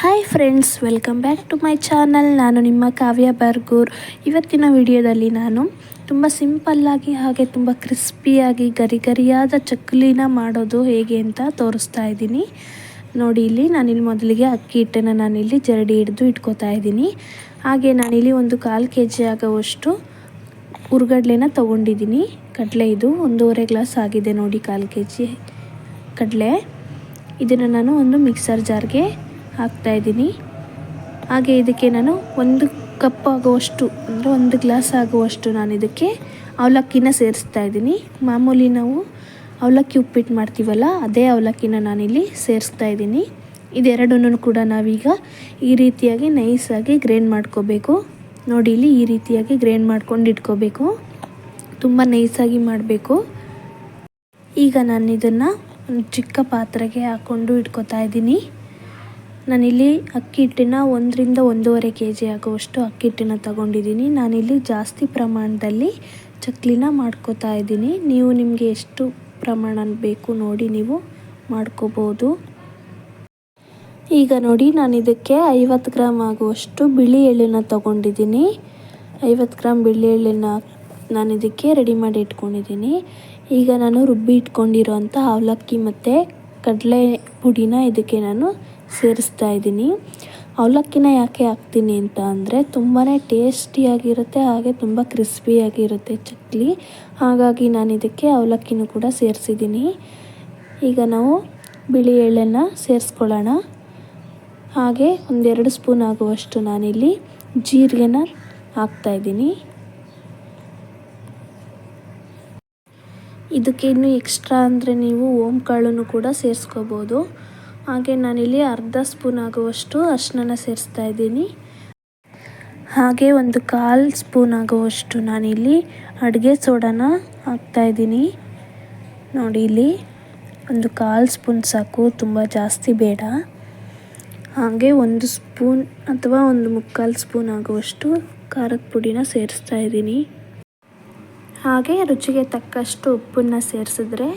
Hi friends welcome back to my channel ನಾನು ನಿಮ್ಮ ಕಾವ್ಯ ಬರ್ಗೂರ್. ಇವತ್ತಿನ ವಿಡಿಯೋದಲ್ಲಿ ನಾನು ತುಂಬ ಸಿಂಪಲ್ಲಾಗಿ ಹಾಗೆ ತುಂಬ ಕ್ರಿಸ್ಪಿಯಾಗಿ ಗರಿ ಗರಿಯಾದ ಚಕ್ಲಿನ ಮಾಡೋದು ಹೇಗೆ ಅಂತ ತೋರಿಸ್ತಾ ಇದ್ದೀನಿ. ನೋಡಿ ಇಲ್ಲಿ ನಾನಿಲ್ಲಿ ಮೊದಲಿಗೆ ಅಕ್ಕಿ ಹಿಟ್ಟನ್ನು ನಾನಿಲ್ಲಿ ಜರಡಿ ಹಿಡಿದು ಇಟ್ಕೋತಾ ಇದ್ದೀನಿ. ಹಾಗೆ ನಾನಿಲ್ಲಿ ಒಂದು ಕಾಲು ಕೆ ಜಿ ಆಗೋವಷ್ಟು ಹುರ್ಗಡ್ಲೆನ ತೊಗೊಂಡಿದ್ದೀನಿ. ಕಡಲೆ ಇದು ಒಂದೂವರೆ ಗ್ಲಾಸ್ ಆಗಿದೆ ನೋಡಿ ಕಾಲು ಕೆ ಜಿ ಕಡಲೆ. ಇದನ್ನು ನಾನು ಒಂದು ಮಿಕ್ಸರ್ ಜಾರ್ಗೆ ಹಾಕ್ತಾಯಿದ್ದೀನಿ ಹಾಗೆ ಇದಕ್ಕೆ ನಾನು ಒಂದು ಕಪ್ ಆಗುವಷ್ಟು, ಅಂದರೆ ಒಂದು ಗ್ಲಾಸ್ ಆಗುವಷ್ಟು ನಾನು ಇದಕ್ಕೆ ಅವಲಕ್ಕಿನ ಸೇರಿಸ್ತಾ ಇದ್ದೀನಿ. ಮಾಮೂಲಿ ನಾವು ಅವಲಕ್ಕಿ ಉಪ್ಪಿಟ್ಟು ಮಾಡ್ತೀವಲ್ಲ, ಅದೇ ಅವಲಕ್ಕಿನ ನಾನಿಲ್ಲಿ ಸೇರಿಸ್ತಾ ಇದ್ದೀನಿ. ಇದೆರಡನ್ನೂ ಕೂಡ ನಾವೀಗ ಈ ರೀತಿಯಾಗಿ ನೈಸಾಗಿ ಗ್ರೈಂಡ್ ಮಾಡ್ಕೋಬೇಕು. ನೋಡಿ, ಇಲ್ಲಿ ಈ ರೀತಿಯಾಗಿ ಗ್ರೈಂಡ್ ಮಾಡ್ಕೊಂಡು ಇಟ್ಕೋಬೇಕು. ತುಂಬ ನೈಸಾಗಿ ಮಾಡಬೇಕು. ಈಗ ನಾನು ಇದನ್ನು ಒಂದು ಚಿಕ್ಕ ಪಾತ್ರೆಗೆ ಹಾಕ್ಕೊಂಡು ಇಟ್ಕೋತಾ ಇದ್ದೀನಿ. ನಾನಿಲ್ಲಿ ಅಕ್ಕಿ ಹಿಟ್ಟಿನ ಒಂದರಿಂದ ಒಂದೂವರೆ ಕೆ ಜಿ ಆಗುವಷ್ಟು ಅಕ್ಕಿ ಹಿಟ್ಟನ್ನು ತಗೊಂಡಿದ್ದೀನಿ. ನಾನಿಲ್ಲಿ ಜಾಸ್ತಿ ಪ್ರಮಾಣದಲ್ಲಿ ಚಕ್ಲಿನ ಮಾಡ್ಕೋತಾ ಇದ್ದೀನಿ. ನೀವು ನಿಮಗೆ ಎಷ್ಟು ಪ್ರಮಾಣ ಬೇಕು ನೋಡಿ ನೀವು ಮಾಡ್ಕೋಬೋದು. ಈಗ ನೋಡಿ ನಾನು ಇದಕ್ಕೆ ಐವತ್ತು ಗ್ರಾಮ್ ಆಗುವಷ್ಟು ಬಿಳಿ ಎಳ್ಳಿನ ತಗೊಂಡಿದ್ದೀನಿ. ಐವತ್ತು ಗ್ರಾಮ್ ಬಿಳಿ ಎಳ್ಳಿನ ನಾನು ಇದಕ್ಕೆ ರೆಡಿ ಮಾಡಿ ಇಟ್ಕೊಂಡಿದ್ದೀನಿ. ಈಗ ನಾನು ರುಬ್ಬಿ ಇಟ್ಕೊಂಡಿರೋ ಅಂಥ ಅವಲಕ್ಕಿ ಮತ್ತು ಕಡಲೆ ಪುಡಿನ ಇದಕ್ಕೆ ನಾನು ಸೇರಿಸ್ತಾ ಇದ್ದೀನಿ. ಅವಲಕ್ಕಿನ ಯಾಕೆ ಹಾಕ್ತೀನಿ ಅಂತ ಅಂದರೆ ತುಂಬಾ ಟೇಸ್ಟಿಯಾಗಿರುತ್ತೆ ಹಾಗೆ ತುಂಬ ಕ್ರಿಸ್ಪಿಯಾಗಿರುತ್ತೆ ಚಕ್ಲಿ. ಹಾಗಾಗಿ ನಾನು ಇದಕ್ಕೆ ಅವಲಕ್ಕಿನೂ ಕೂಡ ಸೇರಿಸಿದ್ದೀನಿ. ಈಗ ನಾವು ಬಿಳಿ ಎಳ್ಳನ್ನು ಸೇರಿಸ್ಕೊಳ್ಳೋಣ. ಹಾಗೆ ಒಂದೆರಡು ಸ್ಪೂನ್ ಆಗುವಷ್ಟು ನಾನಿಲ್ಲಿ ಜೀರಿಗೆನ ಹಾಕ್ತಾಯಿದ್ದೀನಿ ಇದಕ್ಕೆ ಇನ್ನೂ ಎಕ್ಸ್ಟ್ರಾ ಅಂದರೆ ನೀವು ಓಮ್ ಕಾಳನ್ನು ಕೂಡ ಸೇರಿಸ್ಕೋಬೋದು. ಹಾಗೆ ನಾನಿಲ್ಲಿ ಅರ್ಧ ಸ್ಪೂನ್ ಆಗುವಷ್ಟು ಅರ್ಶಿನ ಸೇರಿಸ್ತಾ ಇದ್ದೀನಿ. ಹಾಗೆ ಒಂದು ಕಾಲು ಸ್ಪೂನ್ ಆಗುವಷ್ಟು ನಾನಿಲ್ಲಿ ಅಡುಗೆ ಸೋಡಾನ ಹಾಕ್ತಾಯಿದ್ದೀನಿ ನೋಡಿ ಇಲ್ಲಿ ಒಂದು ಕಾಲು ಸ್ಪೂನ್ ಸಾಕು, ತುಂಬ ಜಾಸ್ತಿ ಬೇಡ. ಹಾಗೆ ಒಂದು ಸ್ಪೂನ್ ಅಥವಾ ಒಂದು ಮುಕ್ಕಾಲು ಸ್ಪೂನ್ ಆಗುವಷ್ಟು ಖಾರದ ಪುಡಿನ ಸೇರಿಸ್ತಾ ಇದ್ದೀನಿ. ಹಾಗೆ ರುಚಿಗೆ ತಕ್ಕಷ್ಟು ಉಪ್ಪನ್ನು ಸೇರಿಸಿದ್ರೆ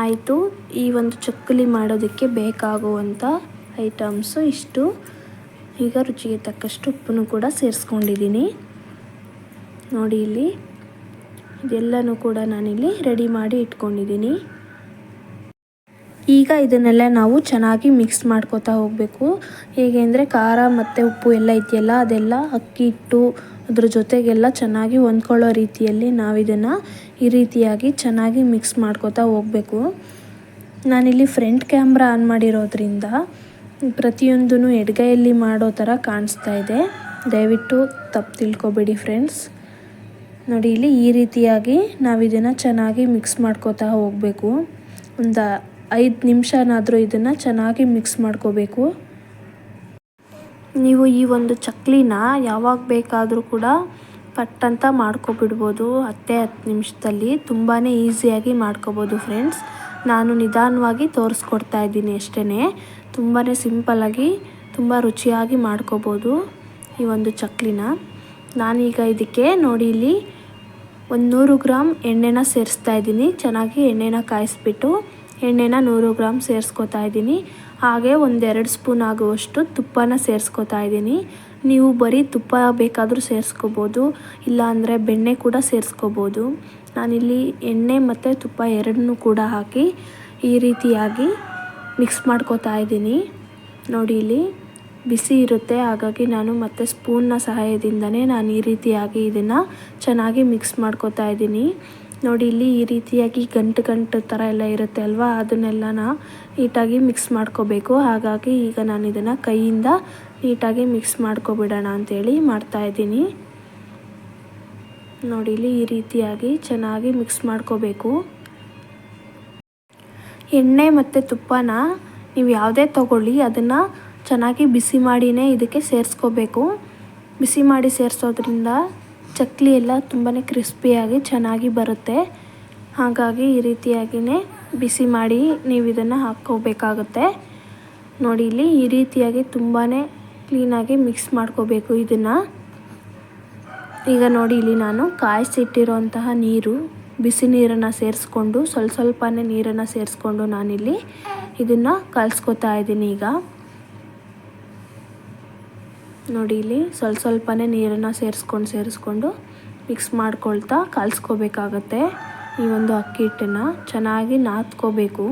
ಆಯಿತು, ಈ ಒಂದು ಚಕ್ಕುಲಿ ಮಾಡೋದಕ್ಕೆ ಬೇಕಾಗುವಂಥ ಐಟಮ್ಸು ಇಷ್ಟು. ಈಗ ರುಚಿಗೆ ತಕ್ಕಷ್ಟು ಉಪ್ಪನ್ನು ಕೂಡ ಸೇರಿಸ್ಕೊಂಡಿದ್ದೀನಿ. ನೋಡಿ ಇಲ್ಲಿ, ಇದೆಲ್ಲನೂ ಕೂಡ ನಾನಿಲ್ಲಿ ರೆಡಿ ಮಾಡಿ ಇಟ್ಕೊಂಡಿದ್ದೀನಿ. ಈಗ ಇದನ್ನೆಲ್ಲ ನಾವು ಚೆನ್ನಾಗಿ ಮಿಕ್ಸ್ ಮಾಡ್ಕೋತಾ ಹೋಗಬೇಕು. ಹೇಗೆ ಅಂದರೆ ಖಾರ ಮತ್ತು ಉಪ್ಪು ಎಲ್ಲ ಇದೆಯಲ್ಲ, ಅದೆಲ್ಲ ಅಕ್ಕಿ, ಹಿಟ್ಟು ಅದ್ರ ಜೊತೆಗೆಲ್ಲ ಚೆನ್ನಾಗಿ ಹೊಂದ್ಕೊಳ್ಳೋ ರೀತಿಯಲ್ಲಿ ನಾವು ಇದನ್ನು ಈ ರೀತಿಯಾಗಿ ಚೆನ್ನಾಗಿ ಮಿಕ್ಸ್ ಮಾಡ್ಕೋತಾ ಹೋಗಬೇಕು. ನಾನಿಲ್ಲಿ ಫ್ರಂಟ್ ಕ್ಯಾಮ್ರಾ ಆನ್ ಮಾಡಿರೋದ್ರಿಂದ ಪ್ರತಿಯೊಂದೂ ಎಡಗೈಯಲ್ಲಿ ಮಾಡೋ ಥರ ಕಾಣಿಸ್ತಾ ಇದೆ. ದಯವಿಟ್ಟು ತಪ್ಪು ತಿಳ್ಕೊಬೇಡಿ ಫ್ರೆಂಡ್ಸ್. ನೋಡಿ, ಇಲ್ಲಿ ಈ ರೀತಿಯಾಗಿ ನಾವು ಇದನ್ನು ಚೆನ್ನಾಗಿ ಮಿಕ್ಸ್ ಮಾಡ್ಕೋತಾ ಹೋಗಬೇಕು. ಒಂದು ಐದು ನಿಮಿಷನಾದರೂ ಇದನ್ನು ಚೆನ್ನಾಗಿ ಮಿಕ್ಸ್ ಮಾಡ್ಕೋಬೇಕು. ನೀವು ಈ ಒಂದು ಚಕ್ಲಿನ ಯಾವಾಗ ಬೇಕಾದರೂ ಕೂಡ ಪಟ್ಟಂತ ಮಾಡ್ಕೊಬಿಡ್ಬೋದು. ಹತ್ತೇ ಹತ್ತು ನಿಮಿಷದಲ್ಲಿ ತುಂಬಾ ಈಸಿಯಾಗಿ ಮಾಡ್ಕೋಬೋದು ಫ್ರೆಂಡ್ಸ್. ನಾನು ನಿಧಾನವಾಗಿ ತೋರಿಸ್ಕೊಡ್ತಾ ಇದ್ದೀನಿ ಅಷ್ಟೇ ತುಂಬಾ ಸಿಂಪಲ್ಲಾಗಿ ತುಂಬ ರುಚಿಯಾಗಿ ಮಾಡ್ಕೋಬೋದು ಈ ಒಂದು ಚಕ್ಲಿನ. ನಾನೀಗ ಇದಕ್ಕೆ ನೋಡಿ ಇಲ್ಲಿ ಒಂದು ನೂರು ಗ್ರಾಮ್ ಎಣ್ಣೆನ ಸೇರಿಸ್ತಾ ಇದ್ದೀನಿ. ಚೆನ್ನಾಗಿ ಎಣ್ಣೆನ ಕಾಯಿಸ್ಬಿಟ್ಟು ಎಣ್ಣೆನ ನೂರು ಗ್ರಾಮ್ ಸೇರಿಸ್ಕೊತಾ ಇದ್ದೀನಿ. ಹಾಗೆ ಒಂದೆರಡು ಸ್ಪೂನ್ ಆಗುವಷ್ಟು ತುಪ್ಪನ ಸೇರಿಸ್ಕೊತಾ ಇದ್ದೀನಿ. ನೀವು ಬರೀ ತುಪ್ಪ ಬೇಕಾದರೂ ಸೇರಿಸ್ಕೋಬೋದು, ಇಲ್ಲಾಂದರೆ ಬೆಣ್ಣೆ ಕೂಡ ಸೇರಿಸ್ಕೋಬೋದು. ನಾನಿಲ್ಲಿ ಎಣ್ಣೆ ಮತ್ತು ತುಪ್ಪ ಎರಡನ್ನೂ ಕೂಡ ಹಾಕಿ ಈ ರೀತಿಯಾಗಿ ಮಿಕ್ಸ್ ಮಾಡ್ಕೋತಾ ಇದ್ದೀನಿ. ನೋಡಿ ಇಲ್ಲಿ ಬಿಸಿ ಇರುತ್ತೆ, ಹಾಗಾಗಿ ನಾನು ಮತ್ತೆ ಸ್ಪೂನ್ನ ಸಹಾಯದಿಂದನೇ ನಾನು ಈ ರೀತಿಯಾಗಿ ಇದನ್ನು ಚೆನ್ನಾಗಿ ಮಿಕ್ಸ್ ಮಾಡ್ಕೋತಾ ಇದ್ದೀನಿ. ನೋಡಿ, ಇಲ್ಲಿ ಈ ರೀತಿಯಾಗಿ ಗಂಟು ಗಂಟು ಥರ ಎಲ್ಲ ಇರುತ್ತೆ ಅಲ್ವಾ? ಅದನ್ನೆಲ್ಲನ ನೀಟಾಗಿ ಮಿಕ್ಸ್ ಮಾಡ್ಕೋಬೇಕು. ಹಾಗಾಗಿ ಈಗ ನಾನು ಇದನ್ನು ಕೈಯಿಂದ ನೀಟಾಗಿ ಮಿಕ್ಸ್ ಮಾಡ್ಕೊಬಿಡೋಣ ಅಂಥೇಳಿ ಮಾಡ್ತಾಯಿದ್ದೀನಿ ನೋಡಿ, ಇಲ್ಲಿ ಈ ರೀತಿಯಾಗಿ ಚೆನ್ನಾಗಿ ಮಿಕ್ಸ್ ಮಾಡ್ಕೋಬೇಕು. ಎಣ್ಣೆ ಮತ್ತು ತುಪ್ಪನ ನೀವು ಯಾವುದೇ ತಗೊಳ್ಳಿ, ಅದನ್ನು ಚೆನ್ನಾಗಿ ಬಿಸಿ ಮಾಡಿನೇ ಇದಕ್ಕೆ ಸೇರಿಸ್ಕೋಬೇಕು. ಬಿಸಿ ಮಾಡಿ ಸೇರಿಸೋದ್ರಿಂದ ಚಕ್ಲಿ ಎಲ್ಲ ತುಂಬಾ ಕ್ರಿಸ್ಪಿಯಾಗಿ ಚೆನ್ನಾಗಿ ಬರುತ್ತೆ. ಹಾಗಾಗಿ ಈ ರೀತಿಯಾಗಿಯೇ ಬಿಸಿ ಮಾಡಿ ನೀವು ಇದನ್ನು ಹಾಕ್ಕೋಬೇಕಾಗುತ್ತೆ. ನೋಡಿ, ಇಲ್ಲಿ ಈ ರೀತಿಯಾಗಿ ತುಂಬಾ ಕ್ಲೀನಾಗಿ ಮಿಕ್ಸ್ ಮಾಡ್ಕೋಬೇಕು ಇದನ್ನು. ಈಗ ನೋಡಿ, ಇಲ್ಲಿ ನಾನು ಕಾಯಿಸಿಟ್ಟಿರೋಂತಹ ನೀರು, ಬಿಸಿ ನೀರನ್ನು ಸೇರಿಸ್ಕೊಂಡು, ಸ್ವಲ್ಪ ಸ್ವಲ್ಪನೇ ನೀರನ್ನು ಸೇರಿಸ್ಕೊಂಡು ನಾನಿಲ್ಲಿ ಇದನ್ನು ಕಲಿಸ್ಕೊತಾ ಇದ್ದೀನಿ ಈಗ. ನೋಡಿ ಇಲ್ಲಿ ಸ್ವಲ್ಪ ಸ್ವಲ್ಪನೇ ನೀರನ್ನು ಸೇರಿಸ್ಕೊಂಡು ಸೇರಿಸ್ಕೊಂಡು ಮಿಕ್ಸ್ ಮಾಡ್ಕೊಳ್ತಾ ಕಲಿಸ್ಕೋಬೇಕಾಗತ್ತೆ ಈ ಒಂದು ಅಕ್ಕಿ ಹಿಟ್ಟನ್ನು. ಚೆನ್ನಾಗಿ ನಾದ್ಕೋಬೇಕು.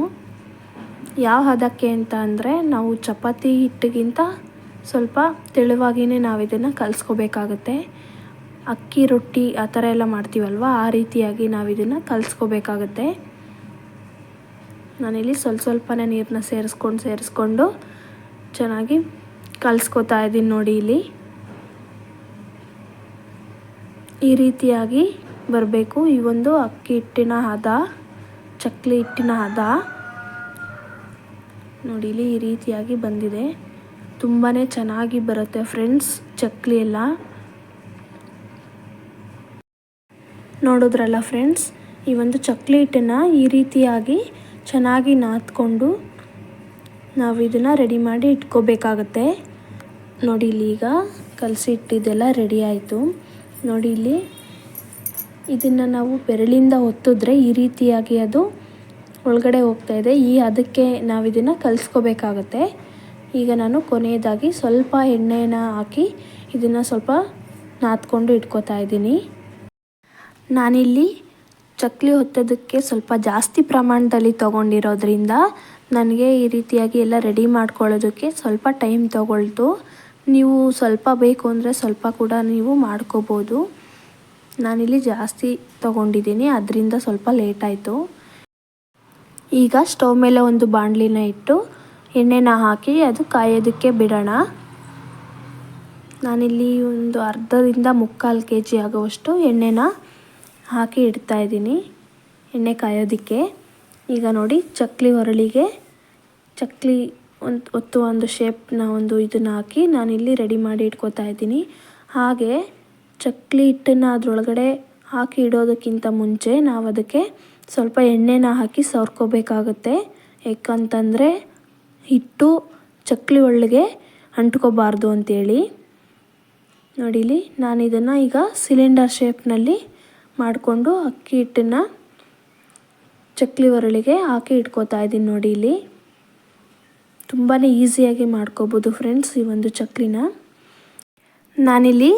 ಯಾವ ಹದಕ್ಕೆ ಅಂತ ಅಂದರೆ ನಾವು ಚಪಾತಿ ಹಿಟ್ಟಿಗಿಂತ ಸ್ವಲ್ಪ ತೆಳುವಾಗಿಯೇ ನಾವು ಇದನ್ನು ಕಲಿಸ್ಕೋಬೇಕಾಗತ್ತೆ. ಅಕ್ಕಿ, ರೊಟ್ಟಿ ಆ ಥರ ಎಲ್ಲ ಮಾಡ್ತೀವಲ್ವ? ಆ ರೀತಿಯಾಗಿ ನಾವು ಇದನ್ನು ಕಲಿಸ್ಕೋಬೇಕಾಗತ್ತೆ. ನಾನಿಲ್ಲಿ ಸ್ವಲ್ಪ ಸ್ವಲ್ಪನೇ ನೀರನ್ನ ಸೇರಿಸ್ಕೊಂಡು ಸೇರಿಸ್ಕೊಂಡು ಚೆನ್ನಾಗಿ ಕಲಿಸ್ಕೊತಾ ಇದ್ದೀನಿ ನೋಡಿ ಇಲ್ಲಿ. ಈ ರೀತಿಯಾಗಿ ಬರಬೇಕು. ಈ ಒಂದು ಅಕ್ಕಿ ಹಿಟ್ಟಿನ ಹದ, ಚಕ್ಲಿ ಹಿಟ್ಟಿನ ಹದ. ನೋಡಿ ಇಲ್ಲಿ ಈ ರೀತಿಯಾಗಿ ಬಂದಿದೆ. ತುಂಬಾ ಚೆನ್ನಾಗಿ ಬರುತ್ತೆ ಫ್ರೆಂಡ್ಸ್ ಚಕ್ಲಿ ಎಲ್ಲ. ನೋಡಿದ್ರಲ್ಲ ಫ್ರೆಂಡ್ಸ್, ಈ ಒಂದು ಚಕ್ಲಿ ಹಿಟ್ಟನ್ನು ಈ ರೀತಿಯಾಗಿ ಚೆನ್ನಾಗಿ ನಾದ್ಕೊಂಡು ನಾವು ಇದನ್ನು ರೆಡಿ ಮಾಡಿ ಇಟ್ಕೋಬೇಕಾಗತ್ತೆ. ನೋಡಿ ಇಲ್ಲಿ ಈಗ ಕಲಸಿಟ್ಟಿದ್ದೆಲ್ಲ ರೆಡಿ ಆಯಿತು. ನೋಡಿ ಇಲ್ಲಿ ಇದನ್ನು ನಾವು ಬೆರಳಿಂದ ಒತ್ತಿದ್ರೆ ಈ ರೀತಿಯಾಗಿ ಅದು ಒಳಗಡೆ ಹೋಗ್ತಾ ಇದೆ. ಈ ಅದಕ್ಕೆ ನಾವು ಇದನ್ನು ಕಲಿಸ್ಕೋಬೇಕಾಗತ್ತೆ. ಈಗ ನಾನು ಕೊನೆಯದಾಗಿ ಸ್ವಲ್ಪ ಎಣ್ಣೆನ ಹಾಕಿ ಇದನ್ನು ಸ್ವಲ್ಪ ನಾದ್ಕೊಂಡು ಇಟ್ಕೋತಾ ಇದ್ದೀನಿ. ನಾನಿಲ್ಲಿ ಚಕ್ಲಿ ಹೊತ್ತೋದಕ್ಕೆ ಸ್ವಲ್ಪ ಜಾಸ್ತಿ ಪ್ರಮಾಣದಲ್ಲಿ ತೊಗೊಂಡಿರೋದ್ರಿಂದ ನನಗೆ ಈ ರೀತಿಯಾಗಿ ಎಲ್ಲ ರೆಡಿ ಮಾಡ್ಕೊಳ್ಳೋದಕ್ಕೆ ಸ್ವಲ್ಪ ಟೈಮ್ ತೊಗೊಳ್ತು. ನೀವು ಸ್ವಲ್ಪ ಬೇಕು ಅಂದರೆ ಸ್ವಲ್ಪ ಕೂಡ ನೀವು ಮಾಡ್ಕೋಬೋದು. ನಾನಿಲ್ಲಿ ಜಾಸ್ತಿ ತೊಗೊಂಡಿದ್ದೀನಿ, ಅದರಿಂದ ಸ್ವಲ್ಪ ಲೇಟ್ ಆಯಿತು. ಈಗ ಸ್ಟವ್ ಮೇಲೆ ಒಂದು ಬಾಣಲಿನ ಇಟ್ಟು ಎಣ್ಣೆನ ಹಾಕಿ ಅದು ಕಾಯೋದಕ್ಕೆ ಬಿಡೋಣ. ನಾನಿಲ್ಲಿ ಒಂದು ಅರ್ಧದಿಂದ ಮುಕ್ಕಾಲು ಕೆ ಜಿ ಆಗುವಷ್ಟು ಎಣ್ಣೆನ ಹಾಕಿ ಇಡ್ತಾ ಇದ್ದೀನಿ, ಎಣ್ಣೆ ಕಾಯೋದಕ್ಕೆ. ಈಗ ನೋಡಿ, ಚಕ್ಲಿ ಹೊರಳಿಗೆ ಚಕ್ಲಿ ಒಂದು ಒತ್ತು ಒಂದು ಶೇಪ್ನ ಒಂದು ಇದನ್ನು ಹಾಕಿ ನಾನಿಲ್ಲಿ ರೆಡಿ ಮಾಡಿ ಇಟ್ಕೋತಾ ಇದ್ದೀನಿ. ಹಾಗೆ ಚಕ್ಲಿ ಹಿಟ್ಟನ್ನು ಅದರೊಳಗಡೆ ಹಾಕಿ ಇಡೋದಕ್ಕಿಂತ ಮುಂಚೆ ನಾವು ಅದಕ್ಕೆ ಸ್ವಲ್ಪ ಎಣ್ಣೆನ ಹಾಕಿ ಸವರ್ಕೋಬೇಕಾಗತ್ತೆ. ಯಾಕಂತಂದರೆ ಹಿಟ್ಟು ಚಕ್ಲಿ ಒಳಗೆ ಅಂಟ್ಕೋಬಾರ್ದು ಅಂತೇಳಿ. ನೋಡಿಲಿ ನಾನು ಇದನ್ನು ಈಗ ಸಿಲಿಂಡರ್ ಶೇಪ್ನಲ್ಲಿ ಮಾಡಿಕೊಂಡು ಅಕ್ಕಿ ಹಿಟ್ಟನ್ನು ಚಕ್ಲಿ ಒರಳಿಗೆ ಹಾಕಿ ಇಟ್ಕೋತಾ ಇದ್ದೀನಿ ನೋಡಿ ಇಲ್ಲಿ ತುಂಬಾ ಈಸಿಯಾಗಿ ಮಾಡ್ಕೋಬೋದು ಫ್ರೆಂಡ್ಸ್ ಈ ಒಂದು ಚಕ್ಲಿನ. ನಾನಿಲ್ಲಿ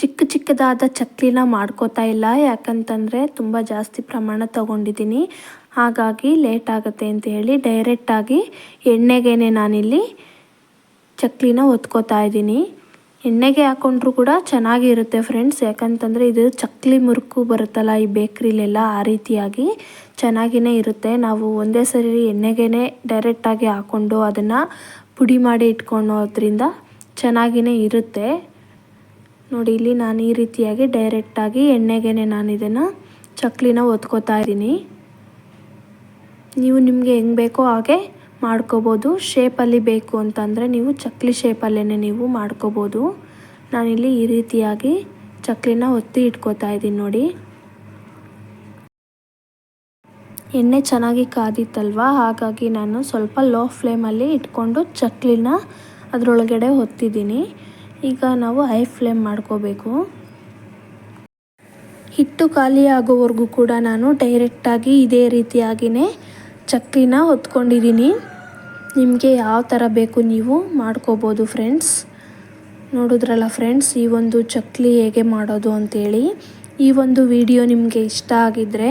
ಚಿಕ್ಕ ಚಿಕ್ಕದಾದ ಚಕ್ಲಿನ ಮಾಡ್ಕೋತಾ ಇಲ್ಲ, ಯಾಕಂತಂದರೆ ತುಂಬ ಜಾಸ್ತಿ ಪ್ರಮಾಣ ತಗೊಂಡಿದ್ದೀನಿ. ಹಾಗಾಗಿ ಲೇಟ್ ಆಗುತ್ತೆ ಅಂತ ಹೇಳಿ ಡೈರೆಕ್ಟಾಗಿ ಎಣ್ಣೆಗೇನೆ ನಾನಿಲ್ಲಿ ಚಕ್ಲಿನ ಒತ್ಕೋತಾ ಇದ್ದೀನಿ. ಎಣ್ಣೆಗೆ ಹಾಕೊಂಡ್ರು ಕೂಡ ಚೆನ್ನಾಗಿರುತ್ತೆ ಫ್ರೆಂಡ್ಸ್ ಯಾಕಂತಂದರೆ ಇದು ಚಕ್ಲಿ ಮುರುಕು ಬರುತ್ತಲ್ಲ ಈ ಬೇಕ್ರಿಲೆಲ್ಲ ಆ ರೀತಿಯಾಗಿ ಚೆನ್ನಾಗಿಯೇ ಇರುತ್ತೆ. ನಾವು ಒಂದೇ ಸರಿ ಎಣ್ಣೆಗೇ ಡೈರೆಕ್ಟಾಗಿ ಹಾಕ್ಕೊಂಡು ಅದನ್ನು ಪುಡಿ ಮಾಡಿ ಇಟ್ಕೊಳ್ಳೋದ್ರಿಂದ ಚೆನ್ನಾಗಿಯೇ ಇರುತ್ತೆ. ನೋಡಿ, ಇಲ್ಲಿ ನಾನು ಈ ರೀತಿಯಾಗಿ ಡೈರೆಕ್ಟಾಗಿ ಎಣ್ಣೆಗೇ ನಾನು ಇದನ್ನು ಚಕ್ಲಿನ ಒತ್ಕೋತಾ ಇದ್ದೀನಿ. ನೀವು ನಿಮಗೆ ಹೆಂಗೆ ಬೇಕೋ ಹಾಗೆ ಮಾಡ್ಕೋಬೋದು. ಶೇಪಲ್ಲಿ ಬೇಕು ಅಂತಂದರೆ ನೀವು ಚಕ್ಲಿ ಶೇಪಲ್ಲೇ ನೀವು ಮಾಡ್ಕೋಬೋದು. ನಾನಿಲ್ಲಿ ಈ ರೀತಿಯಾಗಿ ಚಕ್ಲಿನ ಒತ್ತಿ ಇಟ್ಕೋತಾ ಇದ್ದೀನಿ ನೋಡಿ. ಎಣ್ಣೆ ಚೆನ್ನಾಗಿ ಕಾದಿತ್ತಲ್ವ? ಹಾಗಾಗಿ ನಾನು ಸ್ವಲ್ಪ ಲೋ ಫ್ಲೇಮಲ್ಲಿ ಇಟ್ಕೊಂಡು ಚಕ್ಲಿನ ಅದರೊಳಗಡೆ ಹೊತ್ತಿದ್ದೀನಿ ಈಗ ನಾವು ಹೈ ಫ್ಲೇಮ್ ಮಾಡ್ಕೋಬೇಕು. ಹಿಟ್ಟು ಖಾಲಿ ಆಗೋವರೆಗೂ ಕೂಡ ನಾನು ಡೈರೆಕ್ಟಾಗಿ ಇದೇ ರೀತಿಯಾಗಿಯೇ ಚಕ್ಲಿನ ಹೊತ್ಕೊಂಡಿದ್ದೀನಿ ನಿಮಗೆ ಯಾವ ಥರ ಬೇಕು ನೀವು ಮಾಡ್ಕೋಬೋದು ಫ್ರೆಂಡ್ಸ್ ನೋಡಿದ್ರಲ್ಲ ಫ್ರೆಂಡ್ಸ್ ಈ ಒಂದು ಚಕ್ಲಿ ಹೇಗೆ ಮಾಡೋದು ಅಂತೇಳಿ. ಈ ಒಂದು ವಿಡಿಯೋ ನಿಮಗೆ ಇಷ್ಟ ಆಗಿದ್ದರೆ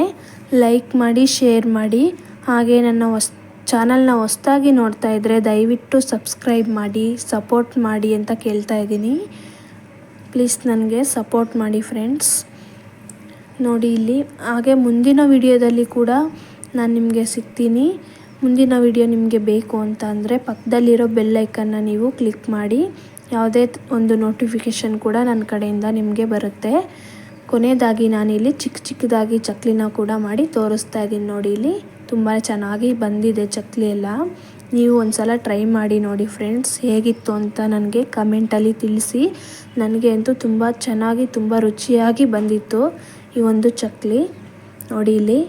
ಲೈಕ್ ಮಾಡಿ ಶೇರ್ ಮಾಡಿ. ಹಾಗೆ ನನ್ನ ಹೊಸ ಚಾನಲ್ನ ಹೊಸ್ದಾಗಿ ನೋಡ್ತಾ ಇದ್ದರೆ ದಯವಿಟ್ಟು ಸಬ್ಸ್ಕ್ರೈಬ್ ಮಾಡಿ ಸಪೋರ್ಟ್ ಮಾಡಿ ಅಂತ ಕೇಳ್ತಾ ಇದ್ದೀನಿ. ಪ್ಲೀಸ್ ನನಗೆ ಸಪೋರ್ಟ್ ಮಾಡಿ ಫ್ರೆಂಡ್ಸ್ ನೋಡಿ ಇಲ್ಲಿ, ಹಾಗೆ ಮುಂದಿನ ವಿಡಿಯೋದಲ್ಲಿ ಕೂಡ ನಾನು ನಿಮಗೆ ಸಿಗ್ತೀನಿ. ಮುಂದಿನ ವಿಡಿಯೋ ನಿಮಗೆ ಬೇಕು ಅಂತ ಅಂದರೆ ಪಕ್ಕದಲ್ಲಿರೋ ಬೆಲ್ಲೈಕನ್ನ ನೀವು ಕ್ಲಿಕ್ ಮಾಡಿ. ಯಾವುದೇ ಒಂದು ನೋಟಿಫಿಕೇಷನ್ ಕೂಡ ನನ್ನ ಕಡೆಯಿಂದ ನಿಮಗೆ ಬರುತ್ತೆ. ಕೊನೆಯದಾಗಿ ನಾನಿಲ್ಲಿ ಚಿಕ್ಕ ಚಿಕ್ಕದಾಗಿ ಚಕ್ಲಿನ ಕೂಡ ಮಾಡಿ ತೋರಿಸ್ತಾ ಇದ್ದೀನಿ ನೋಡಿ ಇಲ್ಲಿ. ತುಂಬ ಚೆನ್ನಾಗಿ ಬಂದಿದೆ ಚಕ್ಲಿ ಎಲ್ಲ. ನೀವು ಒಂದು ಸಲ ಟ್ರೈ ಮಾಡಿ ನೋಡಿ ಫ್ರೆಂಡ್ಸ್ ಹೇಗಿತ್ತು ಅಂತ ನನಗೆ ಕಮೆಂಟಲ್ಲಿ ತಿಳಿಸಿ. ನನಗೆ ಅಂತೂ ತುಂಬ ಚೆನ್ನಾಗಿ, ತುಂಬ ರುಚಿಯಾಗಿ ಬಂದಿತ್ತು ಈ ಒಂದು ಚಕ್ಲಿ. ನೋಡಿ ಇಲ್ಲಿ.